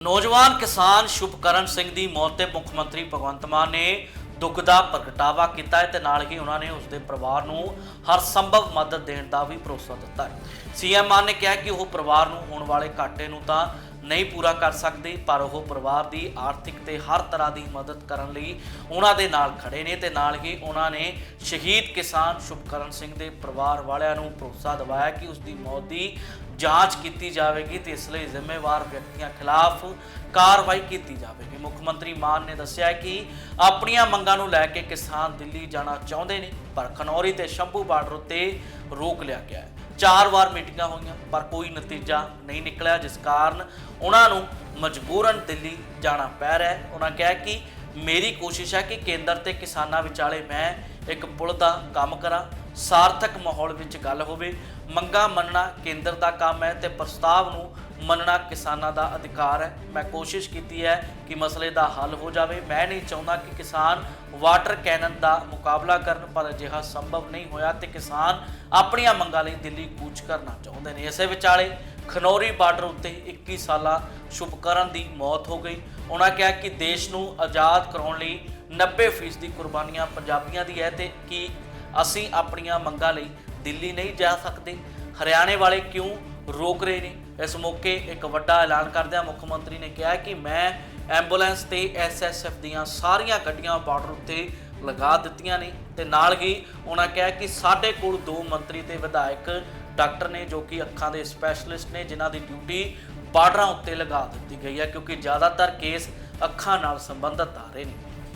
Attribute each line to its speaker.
Speaker 1: ਨੌਜਵਾਨ ਕਿਸਾਨ ਸ਼ੁਭਕਰਨ ਸਿੰਘ ਦੀ ਮੌਤ ਤੇ ਮੁੱਖ ਮੰਤਰੀ ਭਗਵੰਤ ਮਾਨ ਨੇ ਦੁੱਖ ਦਾ ਪ੍ਰਗਟਾਵਾ ਕੀਤਾ ਹੈ ਤੇ ਨਾਲ ਹੀ ਉਹਨਾਂ ਨੇ ਉਸ ਦੇ ਪਰਿਵਾਰ ਨੂੰ ਹਰ ਸੰਭਵ ਮਦਦ ਦੇਣ ਦਾ ਵੀ ਭਰੋਸਾ ਦਿੱਤਾ ਹੈ। ਸੀਐਮ ਮਾਨ ਨੇ ਕਿਹਾ ਕਿ ਉਹ ਪਰਿਵਾਰ ਨੂੰ ਹੋਣ ਵਾਲੇ ਘਾਟੇ ਨੂੰ ਤਾਂ ਨਹੀਂ ਪੂਰਾ ਕਰ ਸਕਦੇ, ਪਰ ਉਹ ਪਰਿਵਾਰ ਦੀ ਆਰਥਿਕ ਤੇ ਹਰ ਤਰ੍ਹਾਂ ਦੀ ਮਦਦ ਕਰਨ ਲਈ ਉਹਨਾਂ ਦੇ ਨਾਲ ਖੜੇ ਨੇ ਤੇ ਨਾਲ ਹੀ ਉਹਨਾਂ ਨੇ ਸ਼ਹੀਦ ਕਿਸਾਨ ਸ਼ੁਭਕਰਨ ਸਿੰਘ ਦੇ ਪਰਿਵਾਰ ਵਾਲਿਆਂ ਨੂੰ ਭਰੋਸਾ ਦਿਵਾਇਆ ਕਿ ਉਸ ਦੀ ਮੌਤ ਦੀ ਜਾਂਚ ਕੀਤੀ ਜਾਵੇਗੀ ਤੇ ਇਸ ਲਈ ਜ਼ਿੰਮੇਵਾਰ ਵਿਅਕਤੀਆਂ ਖਿਲਾਫ ਕਾਰਵਾਈ ਕੀਤੀ ਜਾਵੇਗੀ। ਮੁੱਖ ਮੰਤਰੀ ਮਾਨ ਨੇ ਦੱਸਿਆ ਕਿ ਆਪਣੀਆਂ ਮੰਗਾਂ ਨੂੰ ਲੈ ਕੇ ਕਿਸਾਨ ਦਿੱਲੀ ਜਾਣਾ ਚਾਹੁੰਦੇ ਨੇ, ਪਰ ਖਨੌਰੀ ਤੇ ਸ਼ੰਭੂ ਬਾਰਡਰ ਉੱਤੇ ਰੋਕ ਲਿਆ ਗਿਆ ਹੈ। ਚਾਰ ਵਾਰ ਮੀਟਿੰਗਾਂ ਹੋਈਆਂ, ਪਰ ਕੋਈ ਨਤੀਜਾ ਨਹੀਂ ਨਿਕਲਿਆ, ਜਿਸ ਕਾਰਨ ਉਹਨਾਂ ਨੂੰ ਮਜਬੂਰਨ ਦਿੱਲੀ ਜਾਣਾ ਪੈ ਰਿਹਾ ਹੈ। ਉਹਨਾਂ ਕਿਹਾ ਕਿ ਮੇਰੀ ਕੋਸ਼ਿਸ਼ ਹੈ ਕਿ ਕੇਂਦਰ ਤੇ ਕਿਸਾਨਾਂ ਵਿਚਾਲੇ ਮੈਂ ਇੱਕ ਪੁਲ ਦਾ ਕੰਮ ਕਰਾਂ, ਸਾਰਥਕ ਮਾਹੌਲ ਵਿੱਚ ਗੱਲ ਹੋਵੇ, ਮੰਗਾ ਮੰਨਣਾ ਕੇਂਦਰ ਦਾ ਕੰਮ ਹੈ ਤੇ ਪ੍ਰਸਤਾਵ ਨੂੰ ਮੰਨਣਾ ਕਿਸਾਨਾਂ ਦਾ ਅਧਿਕਾਰ ਹੈ। ਮੈਂ ਕੋਸ਼ਿਸ਼ ਕੀਤੀ ਹੈ ਕਿ ਮਸਲੇ ਦਾ ਹੱਲ ਹੋ ਜਾਵੇ। ਮੈਂ ਨਹੀਂ ਚਾਹੁੰਦਾ ਕਿ ਕਿਸਾਨ ਵਾਟਰ ਕੈਨਨ ਦਾ ਮੁਕਾਬਲਾ ਕਰਨ, ਪਰ ਅਜਿਹਾ ਸੰਭਵ ਨਹੀਂ ਹੋਇਆ ਤੇ ਕਿਸਾਨ ਆਪਣੀਆਂ ਮੰਗਾਂ ਲਈ ਦਿੱਲੀ ਕੂਚ ਕਰਨਾ ਚਾਹੁੰਦੇ ਨੇ। ਇਸੇ ਵਿਚਾਲੇ ਖਨੌਰੀ ਬਾਰਡਰ ਉੱਤੇ 21 ਸਾਲਾ ਸ਼ੁਭਕਰਨ ਦੀ ਮੌਤ ਹੋ ਗਈ। ਉਹਨਾਂ ਕਿਹਾ ਕਿ ਦੇਸ਼ ਨੂੰ ਆਜ਼ਾਦ ਕਰਾਉਣ ਲਈ 90% ਦੀ ਕੁਰਬਾਨੀਆਂ ਪੰਜਾਬੀਆਂ ਦੀ ਹੈ ਤੇ ਕਿ ਅਸੀਂ ਆਪਣੀਆਂ ਮੰਗਾਂ ਲਈ ਦਿੱਲੀ ਨਹੀਂ ਜਾ ਸਕਦੇ? ਹਰਿਆਣੇ ਵਾਲੇ ਕਿਉਂ ਰੋਕ ਰਹੇ ਨੇ? ਇਸ ਮੌਕੇ ਇੱਕ ਵੱਡਾ ਐਲਾਨ ਕਰਦਿਆਂ ਮੁੱਖ ਮੰਤਰੀ ਨੇ ਕਿਹਾ ਕਿ ਮੈਂ ਐਂਬੂਲੈਂਸ ਤੇ ਐਸਐਸਐਫ ਦੀਆਂ ਸਾਰੀਆਂ ਗੱਡੀਆਂ ਬਾਰਡਰ ਉੱਤੇ ਲਗਾ ਦਿੱਤੀਆਂ ਨੇ ਤੇ ਨਾਲ ਹੀ ਉਹਨਾਂ ਕਿਹਾ ਕਿ ਸਾਡੇ ਕੋਲ ਦੋ ਮੰਤਰੀ ਤੇ ਵਿਧਾਇਕ ਡਾਕਟਰ ਨੇ ਜੋ ਕਿ ਅੱਖਾਂ ਦੇ ਸਪੈਸ਼ਲਿਸਟ ਨੇ, ਜਿਨ੍ਹਾਂ ਦੀ ਡਿਊਟੀ ਬਾਰਡਰਾਂ ਉੱਤੇ ਲਗਾ ਦਿੱਤੀ ਗਈ ਹੈ, ਕਿਉਂਕਿ ਜ਼ਿਆਦਾਤਰ ਕੇਸ ਅੱਖਾਂ ਨਾਲ ਸੰਬੰਧਿਤ ਆ ਰਹੇ ਨੇ।